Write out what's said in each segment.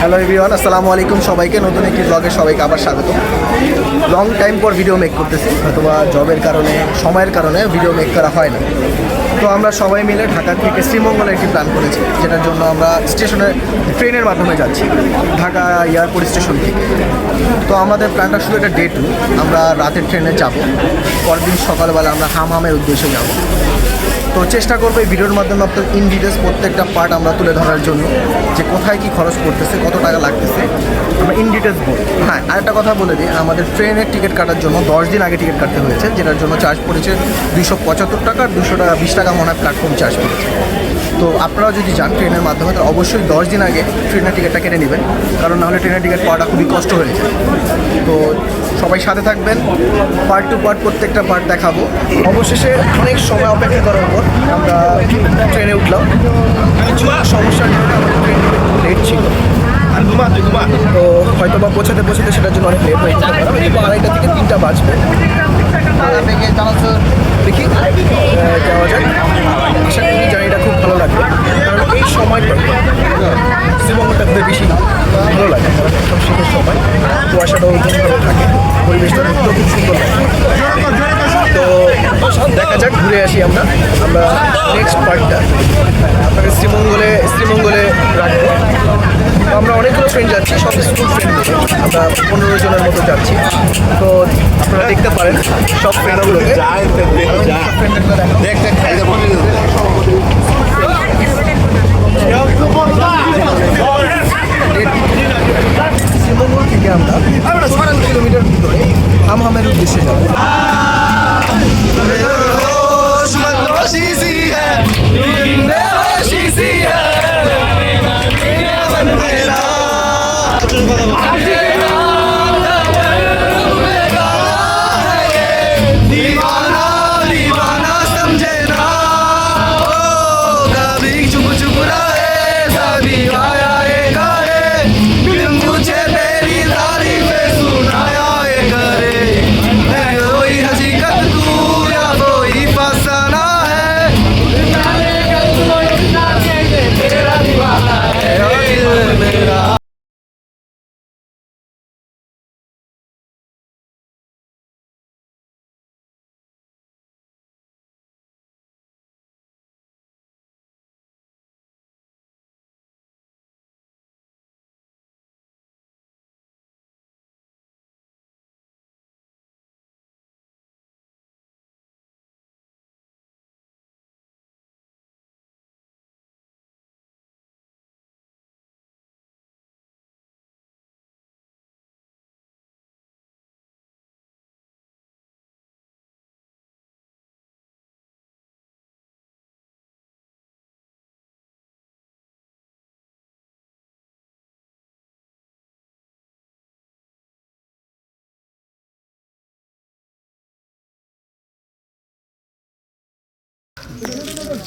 Hello everyone, আসসালামু আলাইকুম সবাইকে। নতুন একটি ব্লগে সবাইকে আবার স্বাগত লং টাইম পর ভিডিও মেক করতেছি অথবা জবের কারণে, সময়ের কারণে ভিডিও মেক করা হয় না। তো আমরা সবাই মিলে ঢাকা থেকে শ্রীমঙ্গলে একটি প্ল্যান করেছি, যেটার জন্য আমরা স্টেশনে ট্রেনের মাধ্যমে যাচ্ছি, ঢাকা এয়ারপোর্ট স্টেশন থেকে। তো আমাদের প্ল্যানটা শুধু একটা ডে টু আমরা রাতের ট্রেনে যাব পরের দিন সকালবেলা আমরা হাম হামহামের উদ্দেশ্যে যাব। তো চেষ্টা করব এই ভিডিওর মাধ্যমে আপনার ইন ডিটেলস প্রত্যেকটা পার্ট আমরা তুলে ধরার জন্য, যে কোথায় কি খরচ করতেছে, কত টাকা লাগতেছে, আমরা ইন ডিটেলস বলি। হ্যাঁ আরেকটা কথা বলে দিই, আমাদের ট্রেনের টিকিট কাটার জন্য দশ দিন আগে টিকিট কাটতে হয়েছে, যেটার জন্য চার্জ পড়েছে দুশো পঁচাত্তর টাকা আর দুশো টাকা বিশ টাকা মনে হয় প্ল্যাটফর্ম চার্জ পড়েছে। তো আপনারা যদি যান ট্রেনের মাধ্যমে তো অবশ্যই দশ দিন আগে ট্রেনের টিকিটটা কেটে নেবেন, কারণ নাহলে ট্রেনের টিকিট পাওয়াটা খুবই কষ্ট হয়ে যায়। তো সবাই সাথে থাকবেন পার্ট টু পার্ট প্রত্যেকটা পার্ট দেখাবো অবশেষে অনেক সময় অপেক্ষা করার পর আমরা ট্রেনে উঠলাম কিছু সমস্যার জন্য আমাদের ট্রেন লেট ছিল তো হয়তো বা পৌঁছাতে পৌঁছাতে সেটার জন্য অনেক লেট হয়ে যেতে পারে আড়াইটা থেকে তিনটা বাজবে দেখি যাওয়া যায় আশা করি জার্নিটা ভালো লাগবে কারণ এই সময়টা শ্রীমঙ্গলটা ঘুরে বেশি ভালো লাগে। কারণ একদম শীতের সময়। কুয়াশাটাও ভালো থাকে। পরিবেশটা খুব সুন্দর লাগে। তো দেখা যাক ঘুরে আসি আমরা। আমরা নেক্সট পার্টটা আপনাকে শ্রীমঙ্গলে শ্রীমঙ্গলে রাখব। তো আমরা অনেকগুলো ফ্রেন্ড যাচ্ছি সব স্কুল ফ্রেন্ড আমরা পনেরো জনের মতো যাচ্ছি। তো আপনারা দেখতে পারেন সব ফ্রেন্ডগুলোকে দেখতে থেকে আমরা ছয় কিলোমিটার ভিতরে হামহামের উদ্দেশ্যে যাব।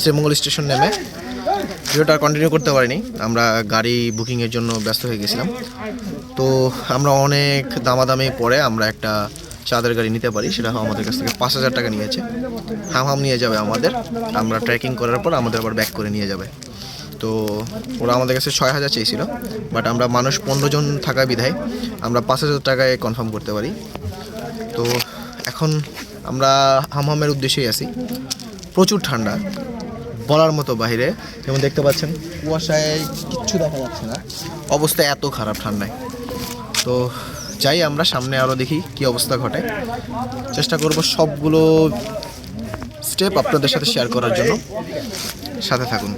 শ্রীমঙ্গল স্টেশন নেমে। ভিডিওটা কন্টিনিউ করতে পারিনি। আমরা গাড়ি বুকিংয়ের জন্য ব্যস্ত হয়ে গেছিলাম। তো আমরা অনেক দামাদামি পরে আমরা একটা চাঁদের গাড়ি নিতে পারি। সেটা আমাদের কাছ থেকে পাঁচ হাজার টাকা নিয়েছে। হাম হাম নিয়ে যাবে আমাদের। আমরা ট্রেকিং করার পর আমাদের আবার ব্যাক করে নিয়ে যাবে। তো ওরা আমাদের কাছে ছয় হাজার চেয়েছিল। বাট আমরা মানুষ পনেরো জন থাকা বিধায় আমরা পাঁচ হাজার টাকায় কনফার্ম করতে পারি। তো এখন আমরা হামহামের উদ্দেশ্যেই আছি। প্রচুর ঠান্ডা, বলার মতো বাইরে যেমন দেখতে পাচ্ছেন, কুয়াশায় কিচ্ছু দেখা যাচ্ছে না। অবস্থা এত খারাপ ঠান্ডায়। তো যাই, আমরা সামনে আরও দেখি কি অবস্থা ঘটে। চেষ্টা করব সবগুলো স্টেপ আপনাদের সাথে শেয়ার করার জন্য। সাথে থাকুন।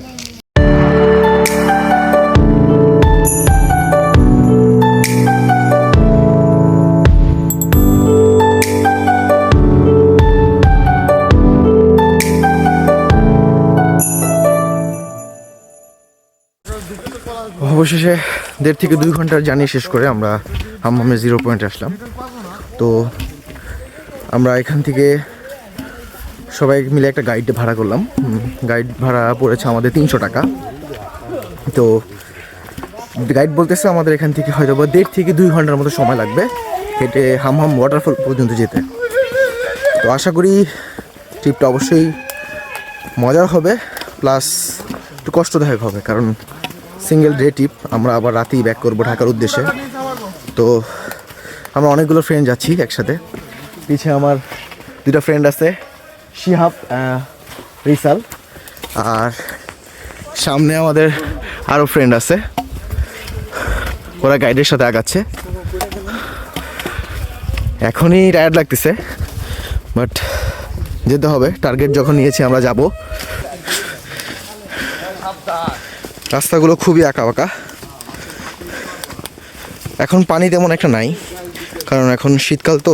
অবশেষে দেড় থেকে দুই ঘণ্টার জার্নি শেষ করে আমরা হাম্মামে জিরো পয়েন্টে আসলাম। তো আমরা এখান থেকে সবাই মিলে একটা গাইড ভাড়া করলাম। গাইড ভাড়া পড়েছে আমাদের তিনশো টাকা। তো গাইড বলতেছে আমাদের এখান থেকে হয়তো বা দেড় থেকে দুই ঘণ্টার মতো সময় লাগবে হেঁটে হামহাম ওয়াটারফল পর্যন্ত যেতে। তো আশা করি ট্রিপটা অবশ্যই মজার হবে প্লাস একটু কষ্টদায়ক হবে, কারণ সিঙ্গেল ডে টিপ আমরা আবার রাতেই ব্যাক করব ঢাকার উদ্দেশ্যে। তো আমরা অনেকগুলো ফ্রেন্ড যাচ্ছি একসাথে। পিছে আমার দুটো ফ্রেন্ড আছে, শিহাব রিসাল। আর সামনে আমাদের আরও ফ্রেন্ড আছে। ওরা গাইডের সাথে আগাচ্ছে। এখনই টায়ার্ড লাগতেছে বাট যেতে হবে। টার্গেট যখন নিয়েছি আমরা যাব। রাস্তাগুলো খুবই আঁকা বাঁকা এখন পানি তেমন একটা নাই কারণ এখন শীতকাল তো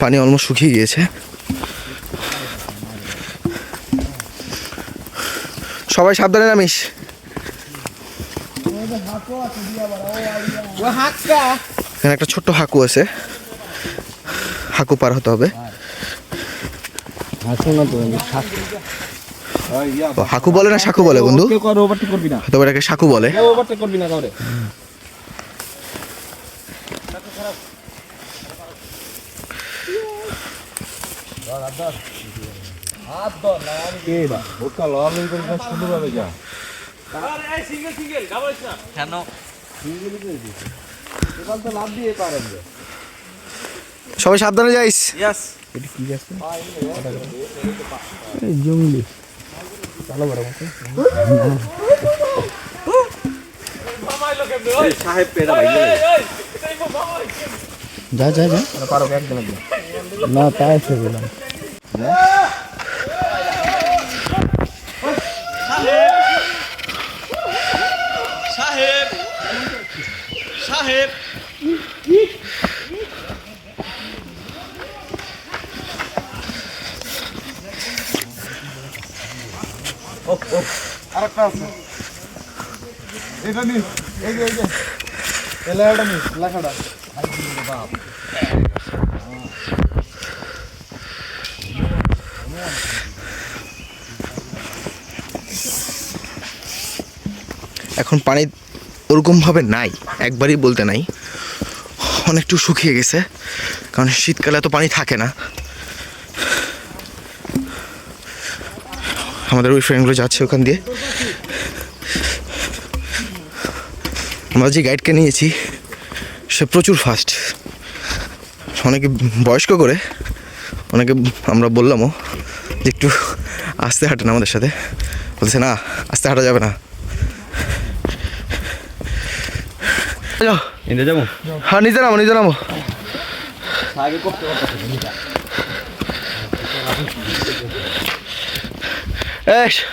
পানি অলমোস্ট শুকিয়ে গিয়েছে। সবাই সাবধানে নামিস। এখানে একটা ছোট্ট হাকু আছে। হাকু পার হতে হবে। ও, হাকু বলে না সাকু বলে বন্ধু? কেউ কারও ওভারটেক করবি না। তবে এটাকে সাকু বলে। কেউ ওভারটেক করবি না কাউরে। সুন্দরভাবে যা সবাই সাবধানে যাইস। জঙ্গলি। সাহেব পেড়া ভাই যা যা যা। পারো একদম না তাই এসে বললাম আরেকটা এখন পানি ওরকমভাবে নাই, একবারই বলতে নাই। অনেকটু শুকিয়ে গেছে, কারণ শীতকালে এত পানি থাকে না। আমাদের ওই ফ্রেন্ডগুলো যাচ্ছে ওখান দিয়ে। আমরা যে গাইডকে নিয়েছি সে প্রচুর ফাস্ট অনেকে বয়স্ক করে অনেকে আমরা বললামও যে একটু আস্তে হাঁটেন আমাদের সাথে। বলছে না আস্তে হাঁটা যাবে না। যাব? হ্যাঁ নিজে নামো নিজে নামো।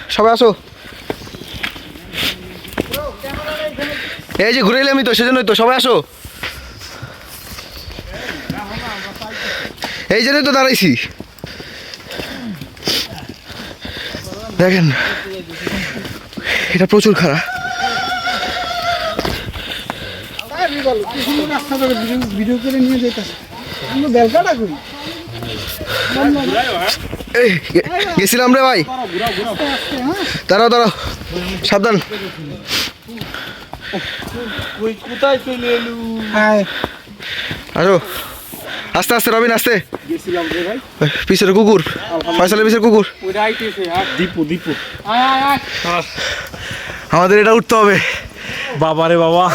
সবাই আসো। এই যে ঘুরে এলাম তো, সেজন্যই তো, সবাই আসো। এই জন্যই তো দাঁড়াইছি। দেখেন, এটা প্রচুর খারাপ গেছিলাম রে ভাই। দাঁড়াও দাঁড়াও, সাবধান। কই কোথায় চলে এলু? হায় আসো আস্তে আস্তে রবিন আস্তে। গেছিলাম রে ভাই। পিছের কুকুর। ফয়সালের পিছের কুকুর। ওই আইতেছে আর দীপু দীপু। আয় আয় আয়। আমাদের এটা উঠতে হবে। বাবা রে বাবা।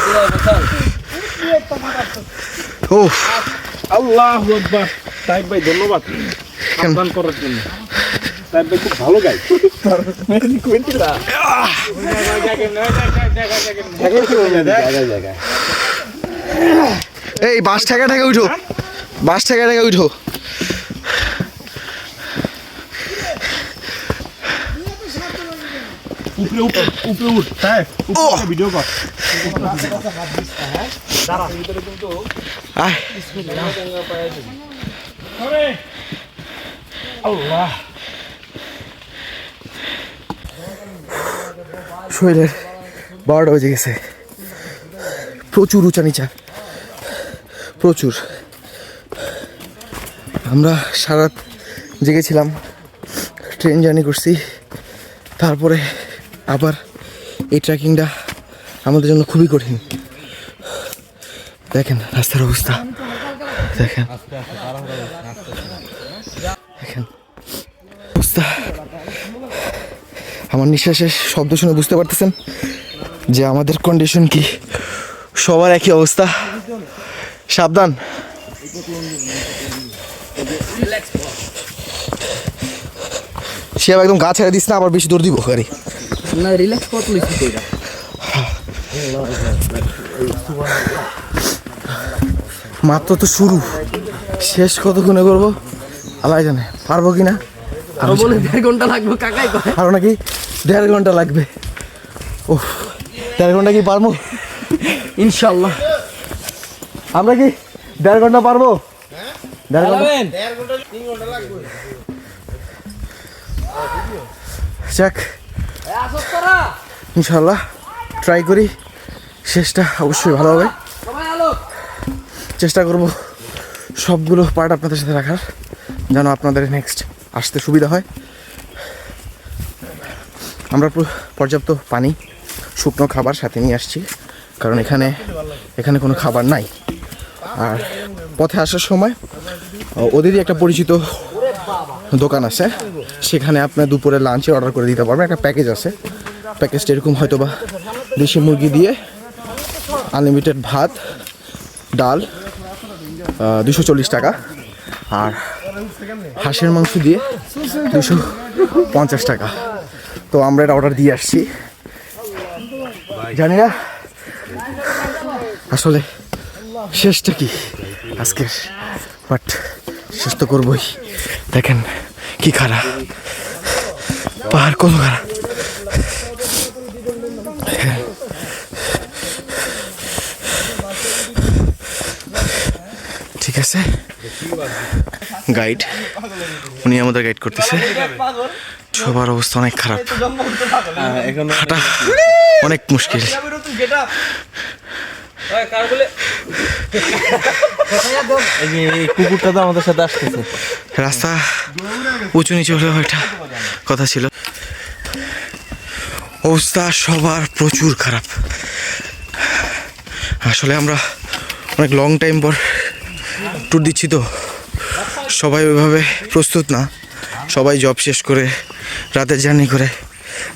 ও আল্লাহ আকবার। সাহেব ভাই ধন্যবাদ। সাবধান করার জন্য। সাহেব ভাই খুব ভালো গাই। এই বাস ঠেকা ঠেকা উঠো। বাস ঠেকা ঠেকা উঠো। উপরে উপরে উপরে উঠ সাহেব ভিডিও কর। আয়। আল্লাহ। শরীরের বারোটা বেজে গেছে। প্রচুর উঁচা নিচা প্রচুর। আমরা সারা জেগেছিলাম, ট্রেন জার্নি করছি। তারপরে আবার এই ট্রেকিংটা আমাদের জন্য খুবই কঠিন। দেখেন রাস্তার অবস্থা। দেখেন। দেখেন। অবস্থা। আমার নিঃশ্বাসের শব্দ শুনে বুঝতে পারতেছেন যে আমাদের কন্ডিশন কি। সবার একই অবস্থা। সাবধান। সে একদম গা ছেড়ে দিস না আবার বেশি দৌড় দিব গাড়ি। না রিল্যাক্স কত লিখি মাত্র তো শুরু। শেষ কতক্ষণে করব? আল্লাহ জানে পারব কি না? আরও বলে দেড় ঘণ্টা লাগবে কাকাই আরও নাকি? দেড় ঘণ্টা লাগবে। ও দেড় ঘণ্টা কি পারব? ইনশাল্লাহ। আমরা কি দেড় ঘণ্টা পারব? দেড় ঘণ্টা যাক। ইনশাল্লাহ ট্রাই করি। শেষটা অবশ্যই ভালো হবে। চেষ্টা করব সবগুলো পার্ট আপনাদের সাথে রাখার যেন আপনাদের নেক্সট আসতে সুবিধা হয়। আমরা পর্যাপ্ত পানি, শুকনো খাবার সাথে নিয়ে আসছি, কারণ এখানে এখানে কোনো খাবার নাই। আর পথে আসার সময় ওদেরই একটা পরিচিত দোকান আছে, সেখানে আপনার দুপুরে লাঞ্চে অর্ডার করে দিতে পারবেন, একটা প্যাকেজ আছে। প্যাকেজটা এরকম হয়তো বা দেশি মুরগি দিয়ে আনলিমিটেড ভাত, ডাল দুশো চল্লিশ টাকা, আর হাঁসের মাংস দিয়ে দুশো পঞ্চাশ টাকা। তো আমরা এটা অর্ডার দিয়ে আসছি। জানি না। আসলে শেষটা কি? আজকের বাট শেষ তো করবই। দেখেন কি খারাপ পাহাড় কত খারা। ঠিক আছে। গাইড উনি আমাদের গাইড করতেছে। সবার অবস্থা অনেক খারাপ। হাঁটা অনেক মুশকিল। কুকুরটা তো আমাদের সাথে আসতেছে। রাস্তা উঁচু নিচু হলেও একটা কথা ছিল। অবস্থা সবার প্রচুর খারাপ। আসলে আমরা অনেক লং টাইম পর ট্যুর দিচ্ছি তো। সবাই ওইভাবে প্রস্তুত না। সবাই জব শেষ করে রাতের জার্নি করে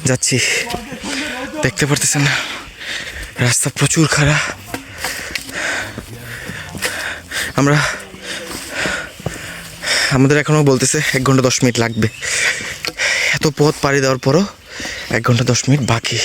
যাচ্ছি। দেখতে পারতেছেন না, রাস্তা প্রচুর খারাপ। আমরা, আমাদের এখনও বলতেছে এক ঘণ্টা দশ মিনিট লাগবে। এত পথ পাড়ি দেওয়ার পরও এক ঘণ্টা দশ মিনিট বাকি।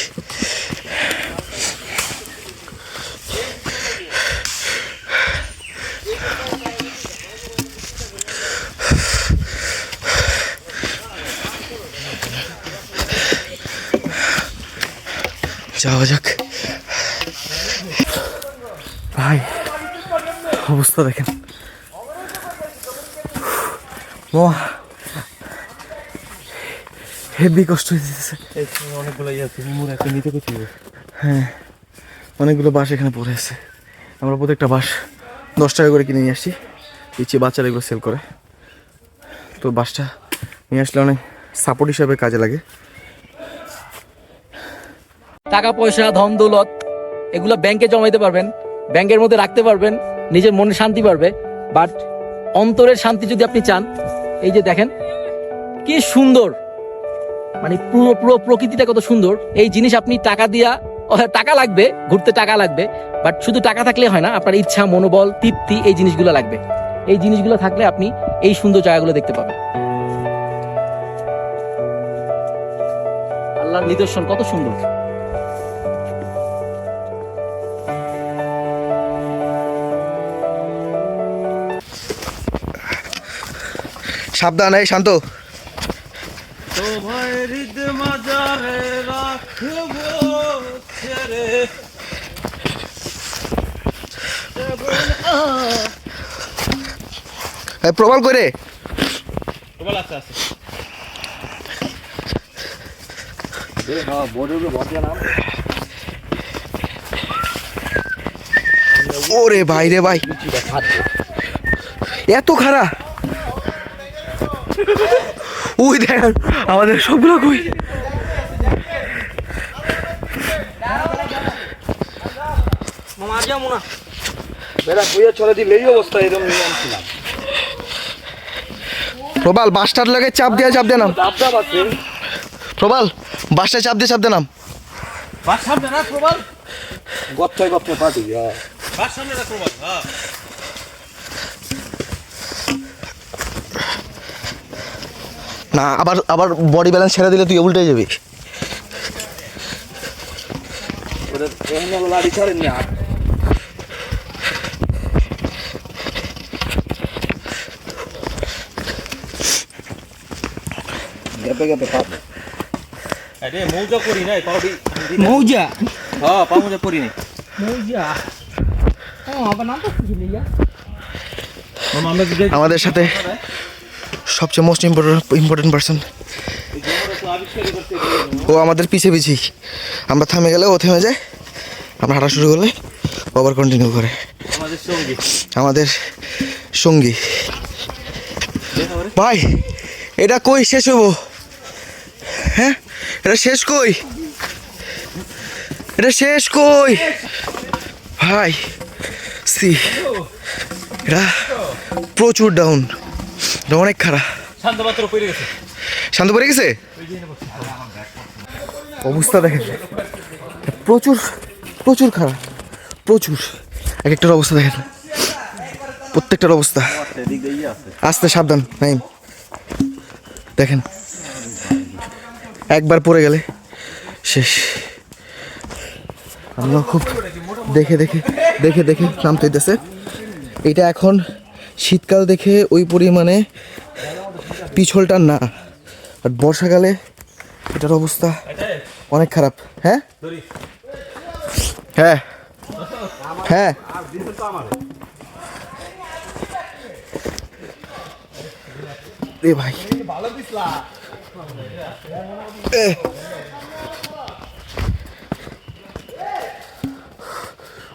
যাওয়া যাক। ভাই অবস্থা দেখেন। হেভি কষ্ট হইতেছে অনেকগুলো আছে মুর একটা নিতে কোথায় হ্যাঁ অনেকগুলো বাস এখানে পড়ে আছে। আমরা প্রত্যেকটা বাস দশ টাকা করে কিনে নিয়ে আসছি। পিছিয়ে বাচ্চারা এগুলো সেল করে। তো বাসটা নিয়ে আসলে অনেক সাপোর্ট হিসাবে কাজে লাগে। টাকা পয়সা, ধন দৌলত, এগুলো ব্যাংকে জমাইতে পারবেন। ব্যাংকের মধ্যে রাখতে পারবেন, নিজের মনে শান্তি পারবে বাট অন্তরের শান্তি যদি আপনি চান, এই যে দেখেন, কি সুন্দর। মানে পুরো পুরো প্রকৃতিটা কত সুন্দর। এই জিনিস আপনি টাকা দিয়া টাকা লাগবে, ঘুরতে টাকা লাগবে বাট শুধু টাকা থাকলে হয় না, আপনার ইচ্ছা, মনোবল, তৃপ্তি, এই জিনিসগুলো লাগবে। এই জিনিসগুলো থাকলে আপনি এই সুন্দর জায়গাগুলো দেখতে পাবেন। আল্লাহর নিদর্শন কত সুন্দর। সাবধান এই শান্ত। তোমায় হৃদ মাজারে রাখব ছেড়ে। এই প্রবল করে। প্রবল আছে আছে। ওরে ভাই রে ভাই। এত খারাপ। ওই দেখ আমাদের সবগুলো কই? প্রবাল বাসটার লাগে চাপ দিয়ে চাপ দিয়ে নাম। প্রবাল বাসটা চাপ দিয়ে চাপ দিয়ে নাম। বাস সামনে রাখ প্রবাল। গচ্ছয় গচ্ছয় পাটি বাস সামনে রাখ প্রবাল হ্যাঁ। না আবার আবার বডি ব্যালেন্স ছেড়ে দিলে তুই উল্টে যাবি। গ্যাপে গ্যাপে পাপ আরে মৌজা করি নাই পাউডি মৌজা? হ্যাঁ পা মৌজা করি নাই। মৌজা? ও আবার নাম তো লিয়া আমরা যদি আমাদের সাথে সবচেয়ে মোস্ট ইম্পর্টেন্ট ইম্পর্টেন্ট পার্সন ও আমাদের পিছে পিছেই আমরা থামে গেলে ও থেমে যায়। আমরা হাঁটা শুরু করলে ও আবার কন্টিনিউ করে। আমাদের সঙ্গী। আমাদের সঙ্গী। ভাই এটা কই শেষ হব হ্যাঁ? এটা শেষ কই? এটা শেষ কই? ভাই সি এটা প্রচুর ডাউন এটা অনেক খারাপ। শান্ত পড়ে গেছে। অবস্থা দেখেন। প্রচুর প্রচুর খারাপ প্রচুর। এক একটার অবস্থা দেখেন। প্রত্যেকটার অবস্থা। আস্তে সাবধান নাইম। দেখেন। একবার পড়ে গেলে শেষ। আমরা খুব দেখে দেখে দেখে দেখে নামতে হইতেছে। এটা এখন শীতকাল দেখে ওই পরিমাণে পিছলটা না। আর বর্ষাকালে এটার অবস্থা অনেক খারাপ। হ্যাঁ? হ্যাঁ। হ্যাঁ। এ ভাই।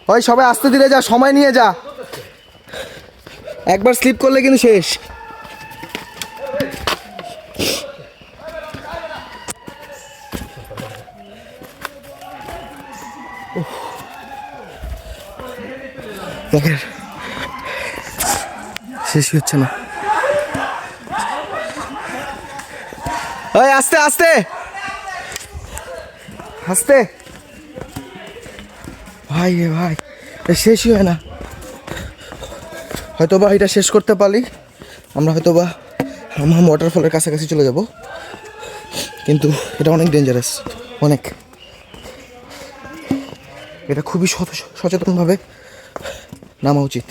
ওই সবাই আসতে দিলে যা, সময় নিয়ে যা। একবার স্লিপ করলে কিন্তু শেষ। শেষই হচ্ছে না। ওই আস্তে আস্তে। আস্তে। ভাই ভাই শেষই হয় না। হয়তো বা এটা শেষ করতে পারলি। আমরা হয়তো বা আমার ওয়াটারফলের কাছাকাছি চলে যাব। কিন্তু এটা অনেক ডেঞ্জারাস অনেক। এটা খুবই সচ- সচেতনভাবে নামা উচিত।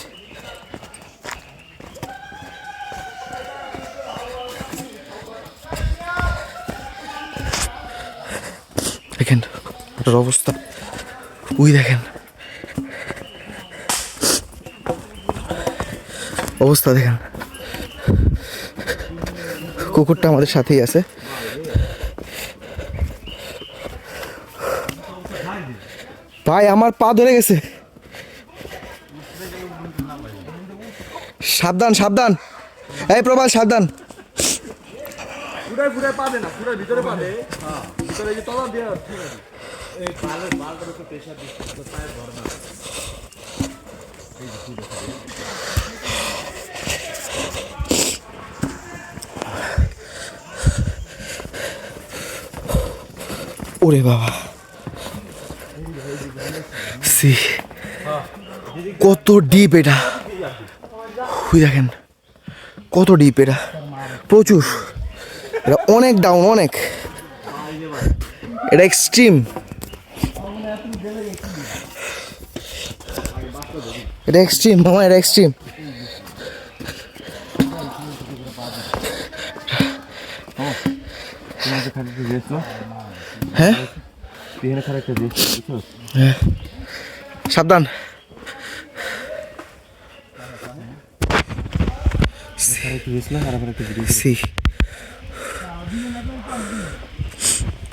দেখেন, ওটার অবস্থা। উই দেখেন। অবস্থা দেখেন। কুকুরটা আমাদের সাথেই আছে। ভাই, আমার পা ধরে গেছে। সাবধান সাবধান। এই প্রবাল, সাবধান। ওরে বাবা। সি কত ডিপ এটা। হুই দেখেন, কত ডিপ এটা। প্রচুর। এটা অনেক ডাউন অনেক। এটা এক্সট্রিম এটা এক্সট্রিম মামা, এটা এক্সট্রিম হ্যাঁ? হ্যাঁ। সাবধান।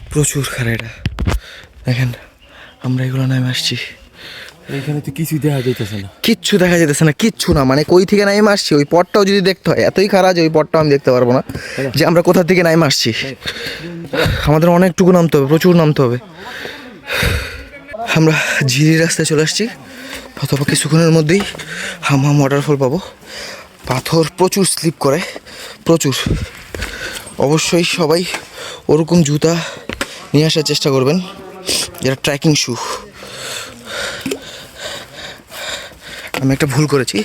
প্রচুর খারাপ এটা। দেখেন আমরা এগুলো নামে আসছি। এখানে তো কিছুই দেখা যাইতেছে না। কিচ্ছু দেখা যেতেছে না কিচ্ছু না। মানে কই থেকে নাইমে আসছি? ওই পটটাও যদি দেখতে হয় এতই খারাপ যে ওই পটটাও আমি দেখতে পারব না। যে আমরা কোথা থেকে নাইমে আসছি? আমাদের অনেকটুকু নামতে হবে প্রচুর নামতে হবে। আমরা ঝিরি রাস্তায় চলে আসছি। অথবা কিছুক্ষণের মধ্যেই হামাম ওয়াটারফল পাবো। পাথর প্রচুর স্লিপ করে প্রচুর। অবশ্যই সবাই ওরকম জুতা নিয়ে আসার চেষ্টা করবেন। যেটা ট্রেকিং শু আমি একটা ভুল করেছি।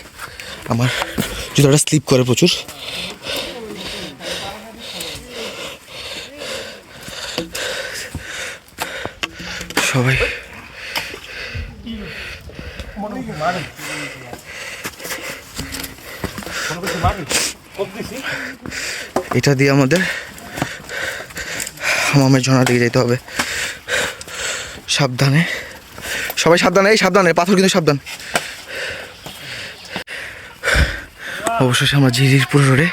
আমার জুতাটা স্লিপ করে প্রচুর। সবাই। এটা দিয়ে আমাদের হামামের ঝর্ণা দিকে যেতে হবে। সাবধানে। সবাই সাবধানে, এই সাবধানে, পাথর কিন্তু সাবধান। অবশেষে আমরা জিরিরপুর রোডে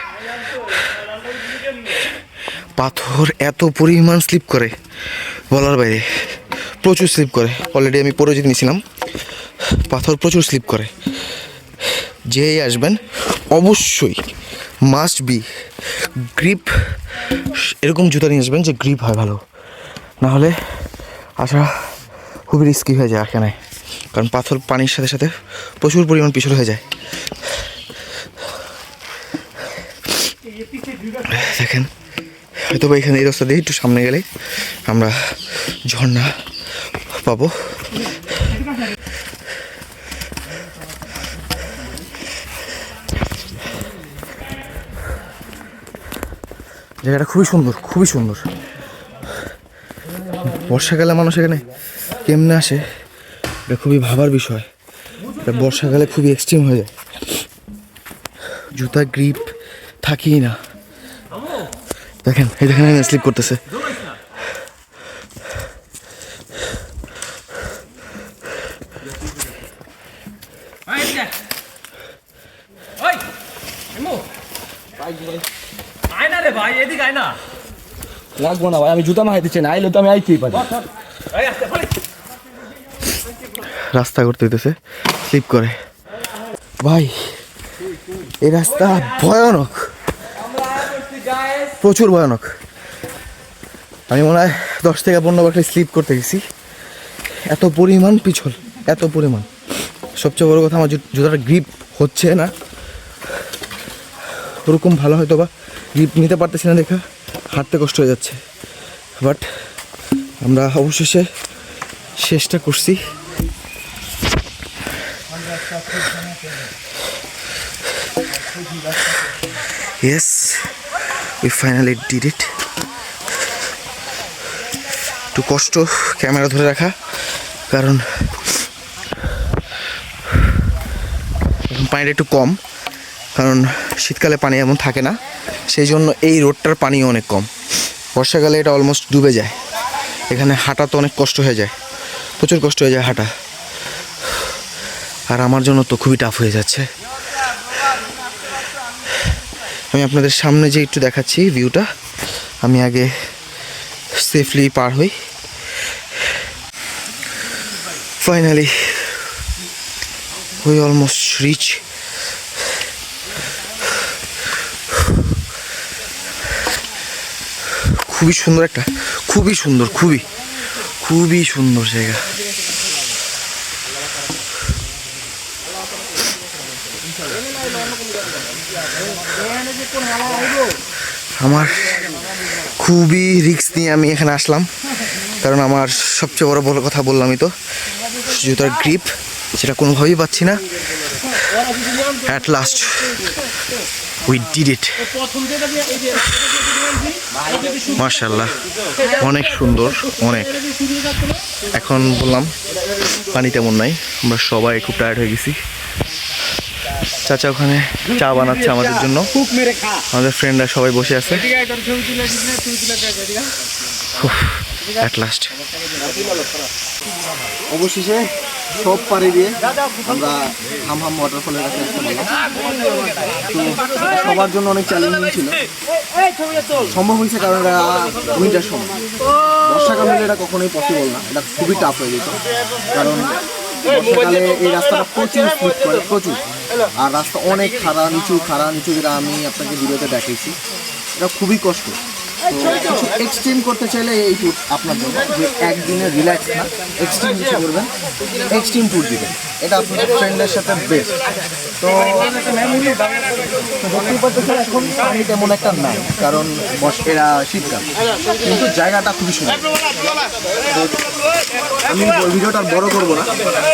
পাথর এত পরিমাণ স্লিপ করে, বলার বাইরে, প্রচুর স্লিপ করে। অলরেডি আমি পরে যেতে নিয়েছিলাম। পাথর প্রচুর স্লিপ করে। যেই আসবেন, অবশ্যই মাস্ট বি গ্রিপ এরকম জুতা নিয়ে আসবেন যে গ্রিপ হয় ভালো। না হলে আসা খুবই রিস্কি হয়ে যায় এখানে। কারণ পাথর পানির সাথে সাথে প্রচুর পরিমাণ পিছল হয়ে যায়। দেখেন হয়তো বা এখানে এই রাস্তা দিয়ে একটু সামনে গেলে আমরা ঝর্ণা পাবো। জায়গাটা খুবই সুন্দর খুবই সুন্দর। বর্ষাকালে মানুষ এখানে কেমনে আসে, এটা খুবই ভাবার বিষয়। এটা বর্ষাকালে খুবই এক্সট্রিম হয়ে যায়। জুতা গ্রিপ থাকেই না। দেখেন এই দেখেন স্লিপ করতেছে। লাগবো না ভাই আমি জুতা মাহাই দিচ্ছি না আইলে তো আমি আইতেই পারি। রাস্তা করতে দিতেছে স্লিপ করে। ভাই এই রাস্তা ভয়ানক। প্রচুর ভয়ানক। আমি মনে হয় দশ থেকে পনেরো বার স্লিপ করতে গেছি। এত পরিমাণ পিছল এত পরিমাণ। সবচেয়ে বড় কথা আমার জুতাটা গ্রিপ হচ্ছে না। ওরকম ভালো হয়তো বা গ্রিপ নিতে পারতেছি না দেখা হাঁটতে কষ্ট হয়ে যাচ্ছে। বাট আমরা অবশেষে শেষটা করছি। Yes, we finally did it. একটু কষ্ট ক্যামেরা ধরে রাখা, কারণ পানিটা একটু কম, কারণ শীতকালে পানি এমন থাকে না, সেই জন্য এই রোডটার পানি অনেক কম। বর্ষাকালে এটা অলমোস্ট ডুবে যায়। এখানে হাঁটা তো অনেক কষ্ট হয়ে যায়, প্রচুর কষ্ট হয়ে যায় হাঁটা। আর আমার জন্য তো খুবই টাফ হয়ে যাচ্ছে। আমি আপনাদের সামনে যে একটু দেখাচ্ছি ভিউটা, আমি আগে সেফলি পার হই। ফাইনালি উই অলমোস্ট রিচ খুবই সুন্দর একটা, খুবই সুন্দর, খুবই খুবই সুন্দর জায়গা। আমার খুবই রিস্ক নিয়ে আমি এখানে আসলাম। কারণ আমার সবচেয়ে বড় বড় কথা বললামই তো। জুতার গ্রিপ সেটা কোনোভাবেই পাচ্ছি না। At last we did it মার্শাল্লাহ অনেক সুন্দর, অনেক। এখন বললাম, পানি তেমন নাই। আমরা সবাই খুব টায়ার্ড হয়ে গেছি। চাচা ওখানে চা বানাচ্ছে আমাদের জন্য। আমাদের ফ্রেন্ডরা সবাই বসে আছে। অ্যাট লাস্ট অবশেষে সব পাড়ি দিয়ে আমরা হাম হাম ওয়াটারফলের কাছে আসতে পারলাম। তো সবার জন্য অনেক চ্যালেঞ্জিং ছিল। সম্ভব হয়েছে কারণ এটা উইন্টার সময় বর্ষাকাল এটা কখনোই পসিবল না। এটা খুবই টাফ হয়ে যেত। কারণ বর্ষাকালে এই রাস্তাটা প্রচুর প্রচুর। আর রাস্তা অনেক খাড়া, নিচু খাড়া, নিচু যেটা আমি আপনাকে ভিডিওতে দেখিয়েছি এটা খুবই কষ্ট। এক্সট্রিম করতে চাইলে এই ট্যুর আপনার জন্য যে একদিনে রিল্যাক্স না এক্সট্রিম কিছু করবেন এক্সট্রিম ট্যুর দিবেন। এটা আপনাদের ফ্রেন্ডের সাথে বেস্ট তো পাচ্ছেন এখন তেমন একটা নাই, কারণ এরা শীতকাল। কিন্তু জায়গাটা খুবই সুন্দর। আমি ভিডিওটা বড় করব না।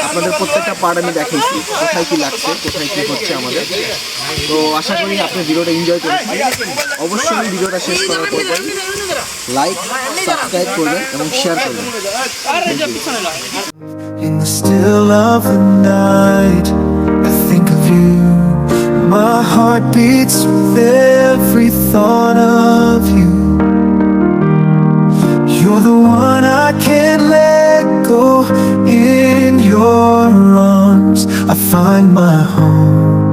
আপনাদের প্রত্যেকটা পার্ট আমি দেখাইছি, কোথায় কি লাগছে, কোথায় কি হচ্ছে আমাদের। তো আশা করি আপনি ভিডিওটা এনজয় করেছেন। অবশ্যই ভিডিওটা শেষ করার পর লাইক সাবস্ক্রাইব করবেন এবং শেয়ার করবেন In the still of the night, I think of you. My heart beats with every thought of you. You're the one I can't let go. In your arms, I find my home.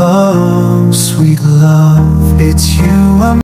Love, sweet love, it's you I'm